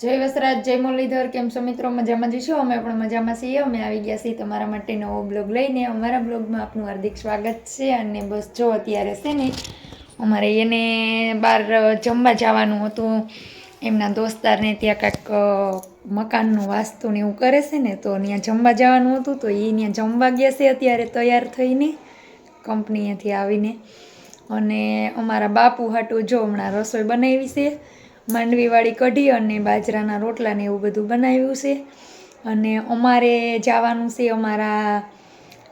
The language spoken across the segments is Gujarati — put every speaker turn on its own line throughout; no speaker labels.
જય વસરાજ, જય મુરલીધર, કેમ છો મિત્રો? મજામાં જઈશું અમે પણ મજામાં છીએ. અમે આવી ગયા છીએ તમારા માટે નવો બ્લોગ લઈને. અમારા બ્લોગમાં આપનું હાર્દિક સ્વાગત છે અને બસ જો અત્યારે છે ને, અમારે એને બહાર જમવા જવાનું હતું. એમના દોસ્તારને ત્યાં કાંઈક મકાનનું વાસ્તુ ને એવું કરે છે ને, તો ત્યાં જમવા જવાનું હતું. તો એ ત્યાં જમવા ગયા છે અત્યારે તૈયાર થઈને, કંપનીએથી આવીને. અને અમારા બાપુ હાટું જો હમણાં રસોઈ બનાવી છે. માંડવીવાળી કઢી અને બાજરાના રોટલાને એવું બધું બનાવ્યું છે. અને અમારે જવાનું છે, અમારા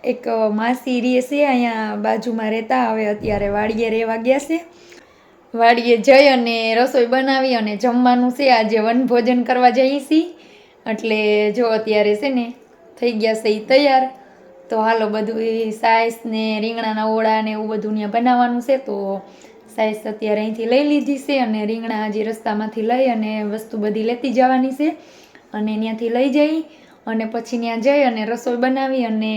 એક માસી રહે છે, અહીંયા બાજુમાં રહેતા. હવે અત્યારે વાડીએ રહેવા ગયા છે. વાડીએ જઈ અને રસોઈ બનાવી અને જમવાનું છે. આજે વનભોજન કરવા જઈએ છીએ એટલે જો અત્યારે છે ને થઈ ગયા છે એ તૈયાર. તો હાલો બધું સાઈસ ને રીંગણાના ઓળા ને એવું બધું ત્યાં બનાવવાનું છે. તો સાઈસ અત્યારે અહીંથી લઈ લીધી છે અને રીંગણા હજી રસ્તામાંથી લઈ અને વસ્તુ બધી લેતી જવાની છે. અને ત્યાંથી લઈ જઈ અને પછી ત્યાં જઈ અને રસોઈ બનાવી અને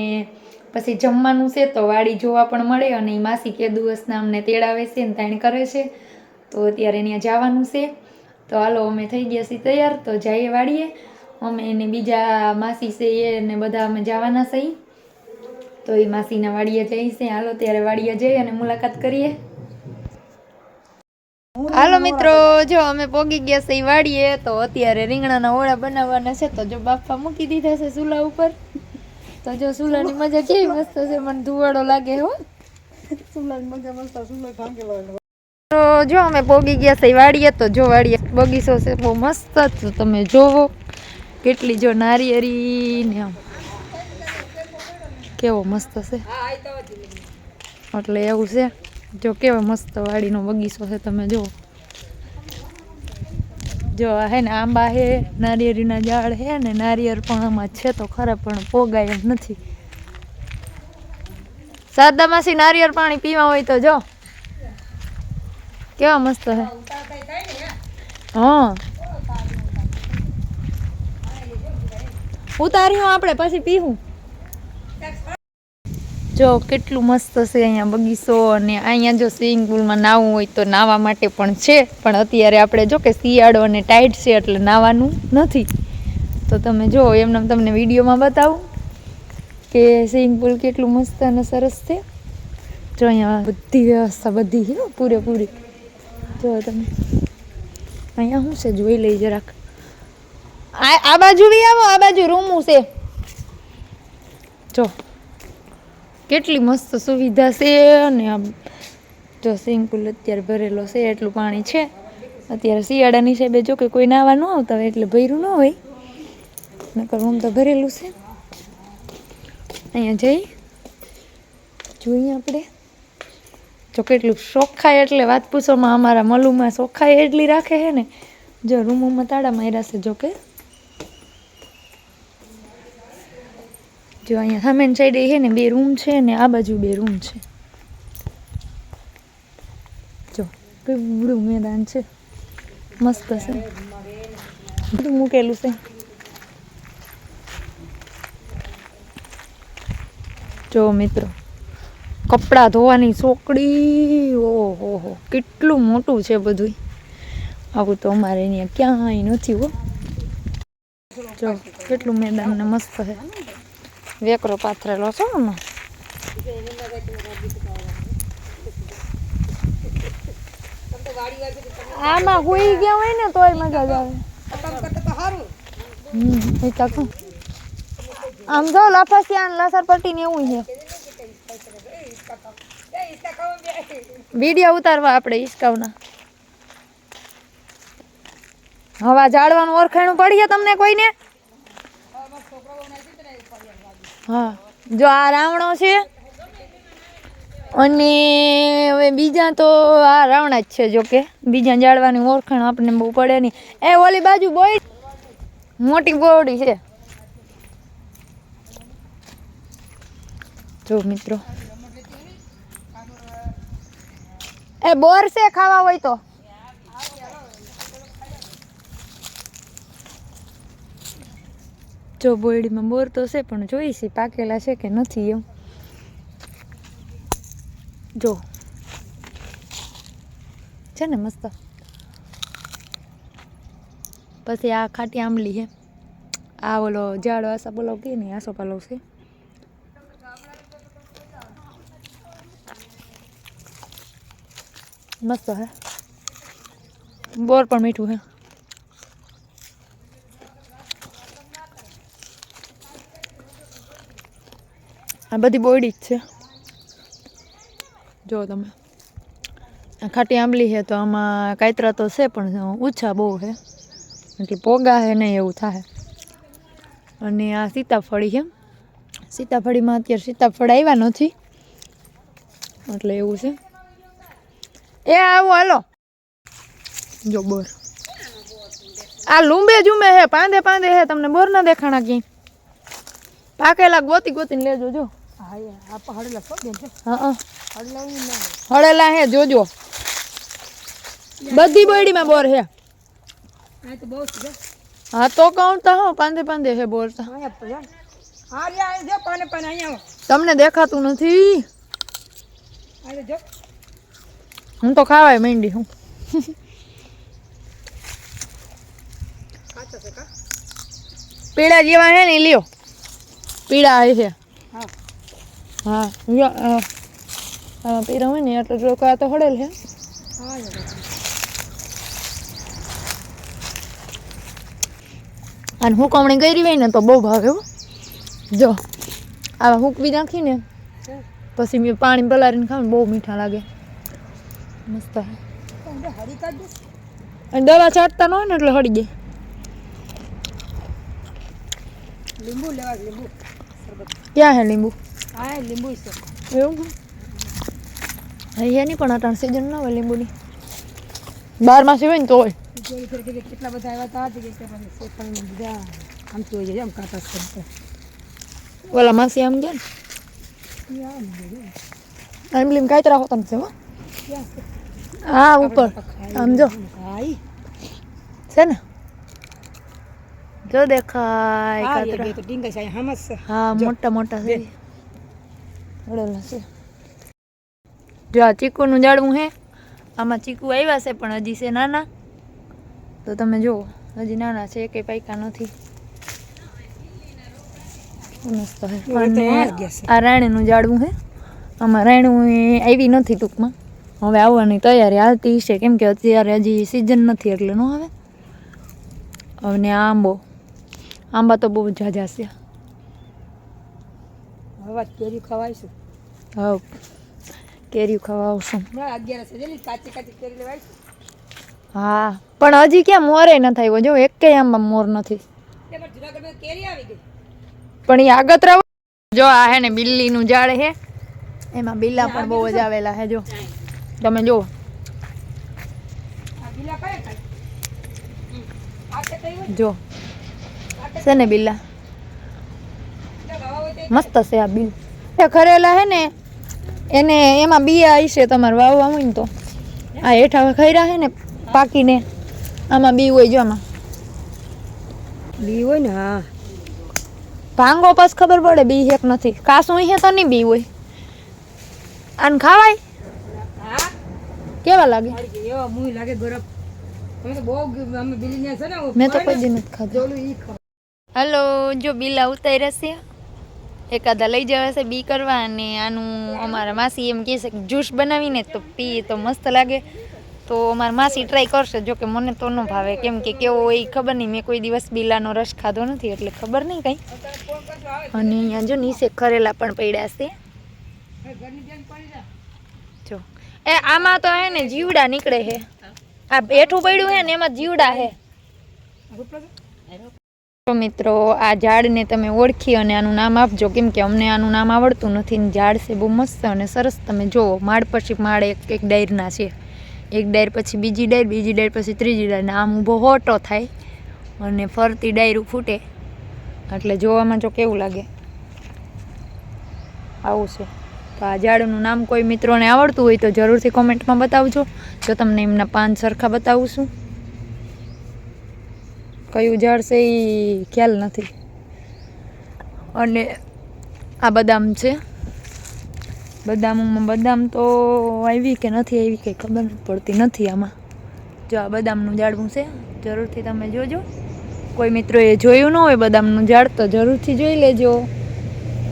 પછી જમવાનું છે તો વાડી જોવા પણ મળે અને એ માસી કે દિવસના અમને તેડાવે છે ને તાણ કરે છે. તો અત્યારે ત્યાં જવાનું છે. તો હાલો અમે થઈ ગયા છીએ તૈયાર. તો જઈએ વાડીએ. અમે એને બીજા માસી છે એ ને બધા અમે જવાના છીએ. તો એ માસીના વાડીએ જઈશે હાલો ત્યારે વાડીએ જઈ અને મુલાકાત કરીએ. હાલો મિત્રો જો અમે પોગી ગયા છે વાડીએ તો અત્યારે રીંગણાના ઓળા બનાવવાના છે. તો જો બાફા મૂકી દીધા છે ચૂલા ઉપર. તો જો ચૂલાની મજા કેવી મસ્ત છે મને ધુવાડો લાગે હો. તો જો અમે પોગી ગયા છે વાડીએ તો જો વાડીએ બગીચો છે બહુ મસ્ત તો તમે જોવો કેટલી જો નારિયેરી ને આમ. કેવો મસ્ત છે. એટલે એવું છે. જો કેવો મસ્ત વાડીનો બગીચો છે તમે જુઓ જો હે ને આંબા હે, નારિયેળીના ઝાડ હે ને નારિયેળ પણ આમાં છે તો ખરા, પણ પોગાય એમ નથી. સાદામાંથી નારિયેળ પાણી પીવા હોય તો જો. કેવા મસ્ત હે. હા. ઉતાર્યું આપણે, પછી પીવું જો કેટલું મસ્ત છે અહીંયા બગીચો અને અહીંયા જો સ્વિમિંગ પુલમાં નાહવું હોય તો નાહવા માટે પણ છે, પણ અત્યારે આપણે જો કે શિયાળો અને ટાઈટ છે એટલે નાહવાનું નથી. તો તમે જો, એમને તમને વિડીયોમાં બતાવું કે સ્વિમિંગ પુલ કેટલું મસ્ત અને સરસ છે. જો અહીંયા બધી વ્યવસ્થા બધી છે પૂરેપૂરી. જો તમે અહીંયા શું છે, જોઈ લઈ જરાક. આ બાજુ બી આવો, આ બાજુ રૂમું છે. જો. કેટલી મસ્ત સુવિધા છે અને આમ જો સ્વિમિંગ પુલ અત્યારે ભરેલો છે, એટલું પાણી છે. અત્યારે શિયાળાની હિસાબે જો કે કોઈ નાવા ન આવતા હોય એટલે ભર્યું ન હોય. નકર રૂમ તો ભરેલું છે. અહીંયા જઈ. જોઈએ આપણે. જો કેટલું શોખાય એટલે વાત પૂછોમાં અમારા મલુમાં શોખાય એટલી રાખે છે ને. જો રૂમોમાં તાળા માર્યા છે જો જો અહીંયા સામેની સાઈડે છે ને, બે રૂમ છે ને, આ બાજુ બે રૂમ છે. જો કેવડું મેદાન છે. મસ્ત છે. બધું મૂકેલું છે. જો મિત્રો, કપડાં ધોવાની ચોકડી ઓહો હો, કેટલું મોટું છે બધું આવું તો અમારે અહીંયા ક્યાંય નથી હો. જો, કેટલું મેદાન ને મસ્ત છે. વેકરો પાથરેલો છો આમાં આમાં હુઈ ગયા હોય ને તોય મજા જ આવે આમ જો લફસિયા ને લસરપટ્ટી ને એવું છે વીડિયો ઉતારવા આપણે ઈસકાવના હવા જાળવાનું ઓળખાણું પડીએ તમને કોઈને? હા. જો આ રાવણો છે, અને હવે બીજા તો આ રાવણા જ છે જો કે બીજા જાળવાની ઓળખાણ આપણને બહુ પડે નહીં. એ ઓલી બાજુ બોય મોટી બોડી છે. જો મિત્રો. એ બોર છે ખાવા હોય તો. જો બોયડીમાં બોર તો છે, પણ જોઈશી પાકેલા છે કે નથી એમ. જો. છે ને મસ્ત. પછી આ ખાટી આંબલી છે. આ ઓલો જાડો આસા બોલો કે નહીં આસો પાલો છે. મસ્ત હે બોર પણ મીઠું હે આ બધી બોડી જ છે. જો તમે. ખાટી આંબલી છે તો આમાં કાતરા તો છે પણ ઓછા બહુ છે. એટલે પોગા છે નહીં એવું થાય. અને આ સીતાફળી છે. સીતાફળીમાં અત્યારે સીતાફળ આવ્યા નથી. એટલે એવું છે. એ આવો હાલો. જો બોર. આ લુંબે જુમે હે પાંદે પાંદે હે તમને બોર ના દેખાણા ક્યાંય. પાકેલા ગોતી ગોતીને લેજો જો.
હા એ આ પહાડેલા છો બેન. છે
હા હા.
હડલા હું ના
હળેલા હે જોજો. બધી બોયડીમાં બોર હે.
આ તો બહુ છે
હા તો કહું તો હો પાંદે પાંદે હે બોર તો.
અહીંયા પર જા હા રે આ જો પાને પાને અહીંયા
તમને દેખાતું નથી.
આવો આ જો.
હું તો ખાવાય માંડી હું.
કાચા છે કા?
પીળા જેવા હે ને ઈ લ્યો. પીળા હે છે
હા.
હા પીળા હોય ને એટલે આ તો હળેલ હે. અને હુકવણી કરી હોય ને તો બહુ ભાવે હો. જો આવા હુકવી નાખીને પછી મેં પાણી પલાળીને ખાવ બહુ મીઠા લાગે. મસ્ત અને દવા છાંટતા ન હોય ને એટલે હળી જાય
લીંબુ લેવા લીંબુ.
ક્યાં હે લીંબુ?
હા લીંબુ છે.
એવું? અહીંયા નહીં પણ અટાણ સિઝન ના હોય લીંબુની. બાર માસી હોય ને તો હોય.
કેટલા બધા આવ્યા હતા બધા આમ તો કાતા કરતા
ઓલા માસી આમ ગયા
ને?
આમ લીમ કાતરા હોતા છે? હો હા ઉપર. આમ જો. છે ને? જો દેખાય
હા.
મોટા મોટા છે. છે. જો આ ચીકુનું ઝાડવું હે આમાં ચીકુ આવ્યા છે પણ હજી છે નાના. તો તમે જુઓ હજી નાના છે કે પાયકા નથી. આ રાણીનું ઝાડવું હે. આમાં રાણું આવી નથી ટૂંકમાં. હવે આવવાની તૈયારી હાલતી છે કેમ કે અત્યારે હજી સિઝન નથી એટલે ન આવે. અને આંબો આંબા તો બહુ ઝાઝા છે.
હવે કેરી ખવાઈશું
હા કેરી ખાવા આવશું. હા પણ હજી ક્યાં મોરે ન થાય જો એકેય આમાં મોર નથી.
પણ
એ આગતરા જો આ હે ને બિલ્લીનું ઝાડ હે. એમાં બિલ્લા પણ બહુ જ આવેલા હે જો. તમે
હોય
જો. છે ને બિલ્લા? મસ્ત છે આ બિલ એ ખરેલા હે ને એને એમાં બિયા હશે તમારે વાવવા હોય ને તો. આ હેઠા ખૈરા હે ને પાકીને. આમાં બી હોય જો આમાં.
બી હોય ને હા.
ભાંગો પાસ ખબર પડે બી હેક નથી. કાસું હે તો નહીં બી હોય. આને ખાવાય?
હા
કેવા લાગે?
મારી કે એવા મુંહ લાગે ગરમ તમે તો બહુ અમે બિલીને છે ને
મેં તો કોઈ દી નથી ખાધું.
જોલું ઈ ખાવ.
હલો જો બિલા ઉતાર્યા છે. એકાદા લઈ જવા છે બી કરવા અને આનું અમારા માસી એમ કહે છે કે જ્યુસ બનાવીને તો પીએ તો મસ્ત લાગે. તો અમારા માસી ટ્રાય કરશે, જો કે મને તો ન ભાવે. કેમ કે કેવો હોય ખબર નહીં. મેં કોઈ દિવસ બિલાનો રસ ખાધો નથી, એટલે ખબર નહીં કંઈ. અને અહીંયા જો નીચે ખરેલા પણ પડ્યા છે.
જા.
એ આમાં તો હે ને જીવડા નીકળે છે આ બેઠું પડ્યું છે ને એમાં જીવડા છે મિત્રો, આ ઝાડને તમે ઓળખી અને આનું નામ આપજો. કેમ કે અમને આનું નામ આવડતું નથી ને ઝાડ છે બહુ મસ્ત અને સરસ. તમે જુઓ માળ પછી માળ એક એક ડાયરના છે. એક ડાયર પછી બીજી ડાયર બીજી ડાયર પછી ત્રીજી ડાયર. આમ ઊભો હોટો થાય અને ફરતી ડાયરું ફૂટે. એટલે જોવામાં જો કેવું લાગે. આવું છે. તો આ ઝાડનું નામ કોઈ મિત્રોને આવડતું હોય તો જરૂરથી કોમેન્ટમાં બતાવજો. જો તમને એમના પાન સરખા બતાવું છું. કયું ઝાડ છે એ ખ્યાલ નથી. અને આ બદામ છે. બદામમાં બદામ તો આવી કે નથી આવી કંઈ ખબર પડતી, નથી આમાં. જો આ બદામનું ઝાડવું છે, જરૂરથી તમે જોજો. કોઈ મિત્રોએ જોયું ન હોય બદામનું ઝાડ, તો જરૂરથી જોઈ લેજો.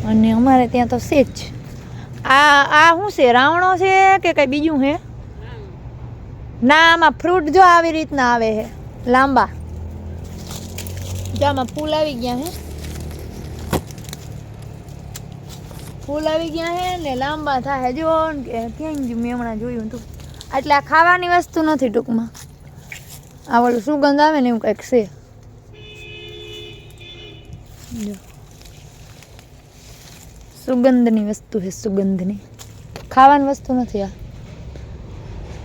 અને અમારે ત્યાં તો છે જ. આ આ શું છે, રાવણો છે કે કંઈ બીજું છે? ના, આમાં ફ્રૂટ જો આવી રીતના આવે છે, લાંબા. જો ફૂલ આવી ગયા હે. ફૂલ આવી ગયા હે ને લાંબા થાય જો ક્યાં ગયું? મેં હમણાં જોયું હતું. એટલે આ ખાવાની વસ્તુ નથી ટૂંકમાં. આ ઓલું સુગંધ આવે ને એવું કંઈક છે. જો. સુગંધની વસ્તુ છે સુગંધની. ખાવાની વસ્તુ નથી આ.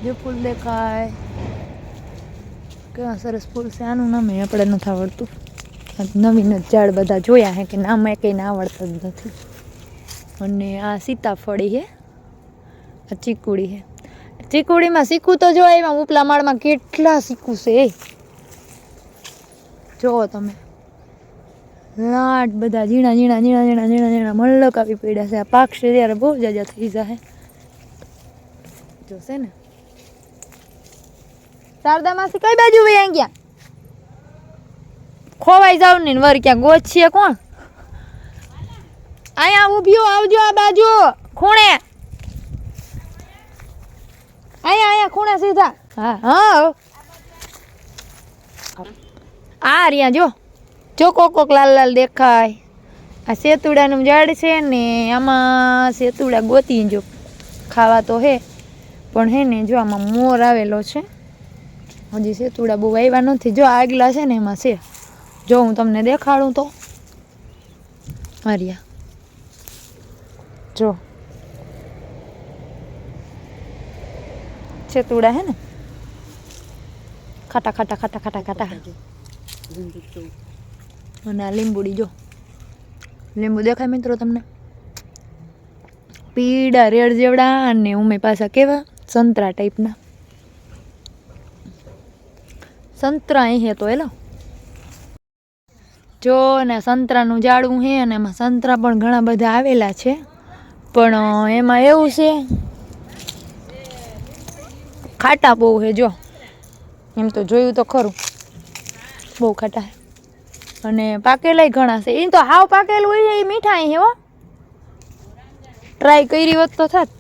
જો ફૂલ દેખાય. કેવા સરસ ફૂલ છે, આનું નામ આપણે નથી આવડતું. નવીન ઝાડ બધા જોયા હે કે ના મેં કંઈ આવડતા જ નથી. અને આ સીતાફળી છે આ ચીકુડી છે ચીકુડીમાં શીખું તો જો એમાં ઉપલા માળમાં કેટલા શીખું છે જુઓ તમે. લાટ બધા ઝીણા ઝીણા ઝીણા ઝીણા ઝીણા ઝીણા મલ્લક આવી પડ્યા છે. આ પાકશે ત્યારે બહુ જાજા થઈ જાય જોશે ને? શારદા માસી કઈ બાજુ વહી ગયા? ખોવાઈ જાવ ને વર ક્યાં ગોચીએ કોણ? અહીંયા ઊભ્યો આવજો આ બાજુ. ખૂણે. અહીંયા અહીંયા, ખૂણે સીધા. હા હા આ રહ્યા, જો. જો કોક કોક લાલ લાલ દેખાય. આ સેતુડાનું ઝાડ છે ને, આમાં સેતુડા ગોતી જો. ખાવા તો હે, પણ હે ને, જો આમાં મોર આવેલો છે. હજી સેતુડા બહુ આવ્યા નથી. જો આગલા છે ને, એમાં છે. જો હું તમને દેખાડું તો. હરિયા. જો. છેતુડા હે ને? ખાટા ખાટા ખાટા ખાટા ખાટા. અને આ લીંબુડી જો. લીંબુ દેખાય મિત્રો તમને? પીળા, રેડ જેવડા અને ઉમે પાછા કેવા? સંતરા ટાઈપના સંતરા અહીં તો એલો જો ને સંતરાનું ઝાડું છે અને એમાં સંતરા પણ ઘણા બધા આવેલા છે. પણ એમાં એવું છે, ખાટા બહુ છે, જો. એમ તો જોયું તો ખરું. બહુ ખાટા અને પાકેલાય ઘણા છે. એ તો હાવ પાકેલું હોય એ મીઠાઈ હે હો. ટ્રાય કરી હોત તો થાત.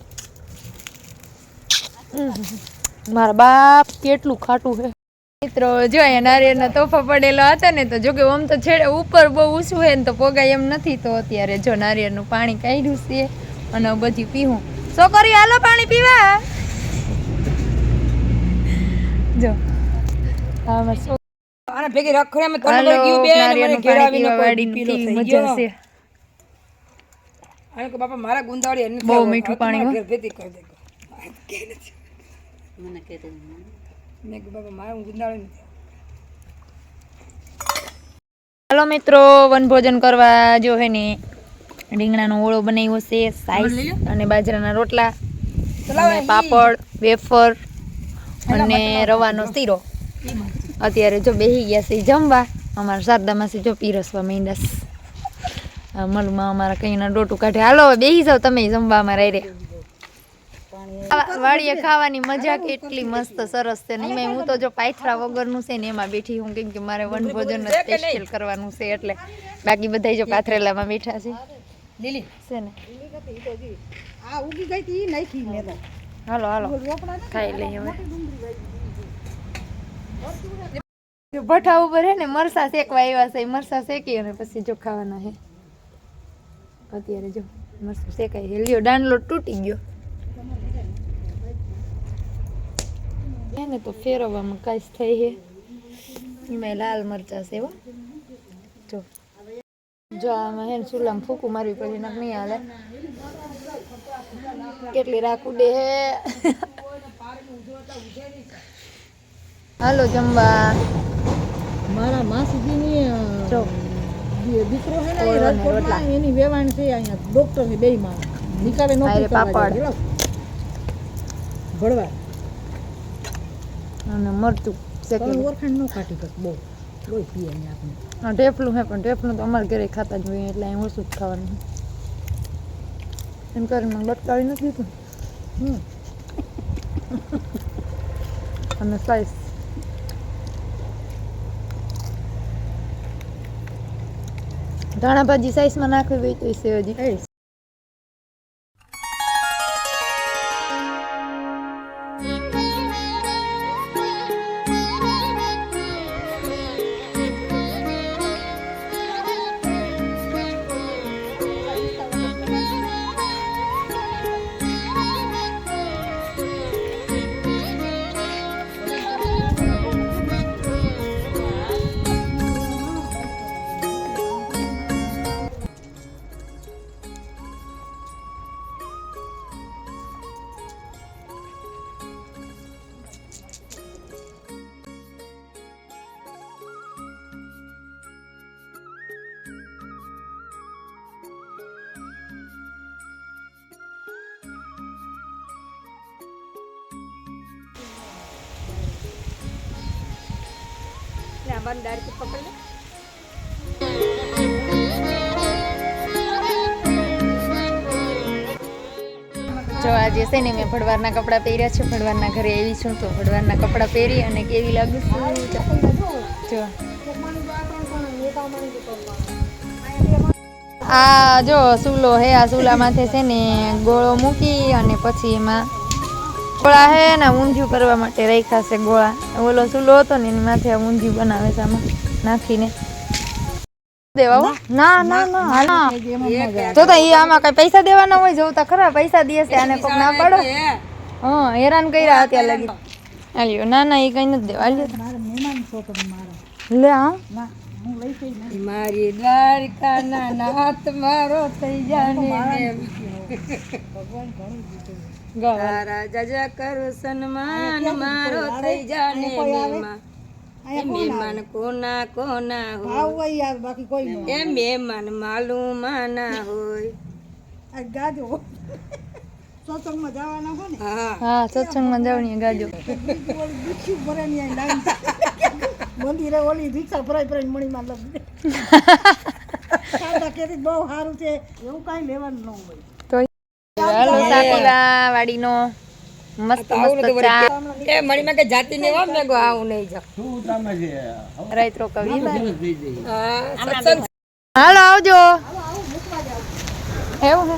મારા બાપ કેટલું ખાટું છે. મિત્રો જો અહીંયા નારિયેળના તોફા પડેલા હતા ને તો જો કે આમ તો છેડે ઉપર બહુ ઊંચું હોય ને તો પોગાય એમ નથી. તો અત્યારે જો નારિયેળનું પાણી કાઢ્યું છે અને બધી પીવું છોકરી હાલો પાણી પીવા. જો.
આના ભેગી રખડે મેં
હાલો,
તને ગયું બે અને મને
નારિયેળનું
ઘેર
પાણી પીવા
કોઈ
વાળીને
પીલો થઈ ગયો.
છે.
આને કહું, બાપા મારા ગુંદાવળી એને
બહુ મીઠું પાણી
કરી દે. મને નથી. મેં કીધું, મારા નથી
હાલો મિત્રો વનભોજન કરવા જો હે ને રીંગણાનો ઓળો બનાવ્યો છે સાઈઝ અને બાજરાના રોટલા અને પાપડ વેફર અને રવાનો શીરો. અત્યારે જો બેસી ગયા છે જમવા અમારા શારદામાંથી જો પીરસવા માંડ્યા મલમાં અમારા કંઈના ડોટું કાઢે. હાલો બેસી જાઓ તમે જમવા અમારા રે વાડીએ ખાવાની મજા કેટલી મસ્ત સરસ છે. ને હું તો જો પાથરા વગરનું છે ને એમાં બેઠી હું કેમ કે મારે વન ભોજન સ્પેશિયલ કરવાનું છે એટલે બાકી બધા જો પાથરેલામાં બેઠા છે.
લીલી.
છે ને?
આ ઉગી ગઈ હતી નાખી મેં તો.
હાલો હાલો. ખાઈ લઈએ હવે. જો ભઠ્ઠા ઉપર હે ને મરસા શેકવા આવ્યા છે મરસા શેકી અને પછી જો ખાવાના હે. અત્યારે જો મરસું શેકાય હેલ્યો દાંડલો તૂટી ગયો. એને તો ફેરવવામાં કાંઈ થઈ છે એમાં લાલ મરચા છે હો. જો. જો આમાં હે ને ચૂલામાં ફૂકું મારવી પછી નાખ નહીં હાલે. કેટલી રાખું દે હે. હાલો જમવા.
મારા માસીજીની
જો.
દીકરો છે ને એ રાજકોટમાં. એની વેવાણ છે અહીંયા ડોક્ટરની બે માં નિકાલે નોકરી કરવા
પાપડ. અને મરચું
ઓળખાણ ન કાઢી બસ બહુ. લોહી પીએ ને આપણે.
હા ઢેફલું હે પણ ઢેફલું તો અમારા ઘરે ખાતા જ હોઈએ એટલે અહીં ઓછું જ ખાવાનું. એમ કરીને મને બટકાવી નથી દીધું. અને સાઈઝ ધાણા ભાજી સાઈઝમાં નાખવી હોય તો એ સેવજી સેવ લે. જો આજે છે ને મેં ભડવારના કપડાં પહેર્યા છે, ભડવારના ઘરે આવી છું તો ભડવારના કપડાં પહેરી અને કેવી લાગુ છું? જો. આ જો સૂલો હે, આ સૂલામાંથી છે ને ગોળો મૂકી અને પછી એમાં ગોળા હે ને ઊંધિયું કરવા માટે રાખ્યા છે ગોળા. ઓલો સૂલો હતો ને એની માથે આ ઊંધિયું બનાવે છે આમાં નાખીને. દેવા ના ના ના ના તો તો ઈ આમાં કઈ પૈસા દેવાના હોય જોતા તો ખરા પૈસા દે છે આને કોક ના પાડો. હા હેરાન કર્યા અત્યારે લગી. આલ્યો ના ના એ કઈ નથી દેવા. આલ્યો લે હા.
મારી દ્વારકા ના. નાથ મારો થઈ જાને તારા જજા કરો સન્માન મારો થઈ જાને મહેમાન. એ મહેમાન કોના કોના હોય?
બાકી કોઈ
એ મહેમાન માલુમ માના હોય.
આ ગાજો. સત્સંગમાં જવાના હોય ને?
હા.
હા સત્સંગમાં જવાની ગાજો.
ઓલી દીક્ષિત ભરે ની મંદિરે ઓલી દીક્ષા ભરાઈ ભરાઈને મણીમાં લગ સાદા કેરી બહુ સારું છે એવું કાંઈ લેવાનું ન હોય.
હાલો સાકુલા વાડીનો મસ્ત મસ્ત ચા.
એ મણીમાં કે જાતિ ને વા મે ગો આવું નહીં જાઉં.
રાઈત્રો કવિ.
હા
હાલો આવજો. એવું હે?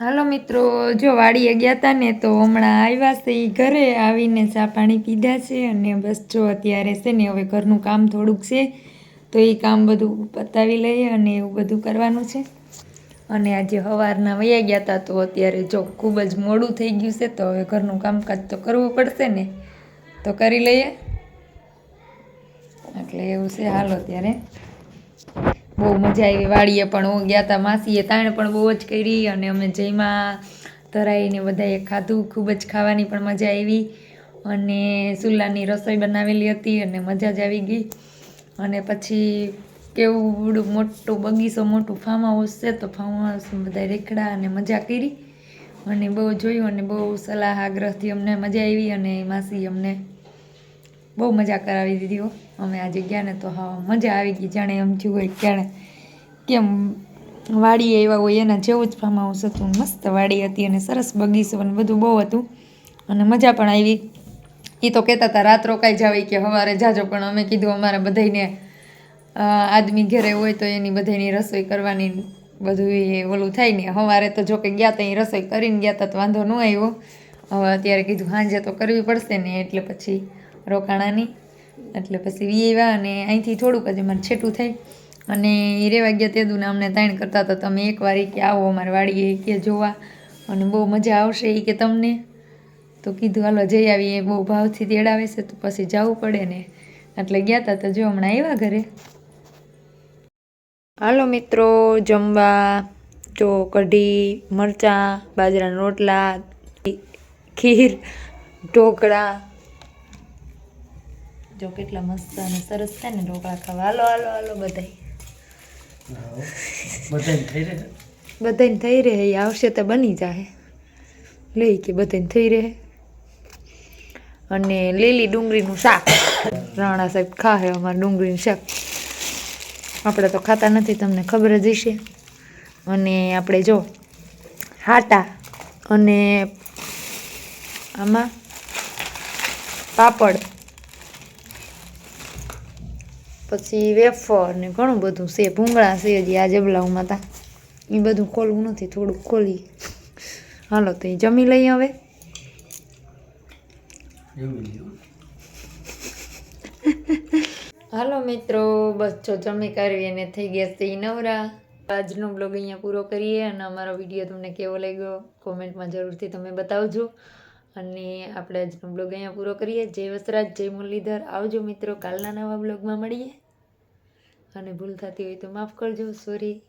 હાલો મિત્રો જો વાડીએ ગયા હતા ને તો હમણાં આવ્યા છે ઈ ઘરે આવીને ચા પાણી પીધા છે અને બસ જો અત્યારે છે ને હવે ઘરનું કામ થોડુંક છે. તો એ કામ બધું પતાવી લઈએ અને એવું બધું કરવાનું છે. અને આજે સવારના વયા ગયા હતા તો અત્યારે જો ખૂબ જ મોડું થઈ ગયું છે, તો હવે ઘરનું કામકાજ તો કરવું પડશે ને. તો કરી લઈએ. એટલે એવું છે હાલો ત્યારે બહુ મજા આવી. વાડીએ પણ હું ગયા હતા માસીએ તાણે પણ બહુ જ કરી અને અમે જયમાં ધરાઈને બધાએ ખાધું, ખૂબ જ ખાવાની પણ મજા આવી. અને સુલ્લાની રસોઈ બનાવેલી હતી અને મજા જ આવી ગઈ. અને પછી કેવું મોટું બગીચો, મોટું ફાર્મ હાઉસ છે, તો ફાર્મ હાઉસમાં બધા રેખડા અને મજા કરી. અને બહુ જોયું અને બહુ સલાહ આગ્રહથી અમને મજા આવી અને માસી અમને બહુ મજા કરાવી દીધી અમે આજે ગયા ને તો હા, મજા આવી ગઈ. જાણે એમ થયું હોય કે કેમ વાડી આવ્યા હોય એના જેવું જ ફાર્મ હાઉસ હતું. મસ્ત વાડી હતી અને સરસ બગીચો અને બધું બહુ હતું. અને મજા પણ આવી. એ તો કહેતા હતા, રાત રોકાઈ જાવ કે સવારે જાજો. પણ અમે કીધું, અમારે બધાને આદમી ઘરે હોય તો એની બધાની રસોઈ કરવાની બધું એ ઓલું થાય ને. સવારે તો જો કે ગયા ત્યાં રસોઈ કરીને ગયા હતા તો વાંધો ન આવ્યો. હવે અત્યારે કીધું સાંજે તો કરવી પડશે ને, એટલે પછી રોકાણાની. એટલે પછી વી અને અહીંથી થોડુંક જ અમારે છેટું થાય. અને એ રેવા ગયા તે દુને અમને તાણ કરતા હતા, તમે એકવાર કે આવો અમારે વાડીએ કે જોવા. અને બહુ મજા આવશે એ કે તમને. તો કીધું હાલો જઈ આવીએ. બહુ ભાવથી તેડાવે છે તો પછી જવું પડે ને. એટલે ગયા હતા તો જો હમણાં આવ્યા ઘરે. હાલો મિત્રો જમવા જો કઢી મરચાં બાજરાના રોટલા ખીર ઢોકળા. જો કેટલા મસ્ત અને સરસ છે ને ઢોકળા ખાવા. હાલો હાલો હાલો બધાય. બધાને થઈ રહે? એ આવશે તો બની જાય લઈ કે બધાને થઈ રહે. અને લીલી ડુંગળીનું શાક. રાણા સાહેબ ખાહે, અમારે ડુંગળીનું શાક. આપણે તો ખાતા નથી, તમને ખબર જ હશે. અને આપણે જો, હાટા અને આમાં પાપડ. પછી વેફર ને ઘણું બધું છે, ભૂંગળા છે હજી આ જબલાઓમાં તા. એ બધું ખોલવું નથી, થોડુંક ખોલી હાલો તો એ જમી લઈએ હવે. હાલો મિત્રો, બસ જો જમી કરવી અને થઈ ગયા છે નવરા. આજનો બ્લોગ અહીંયા પૂરો કરીએ અને અમારો વીડિયો તમને કેવો લાગ્યો કોમેન્ટમાં જરૂરથી તમે બતાવજો. અને આપણે આજનો બ્લોગ અહીંયા પૂરો કરીએ. જય વસરાજ, જય મુરલીધર. આવજો મિત્રો, કાલના નવા બ્લોગમાં મળીએ. અને ભૂલ થતી હોય તો માફ કરજો. સોરી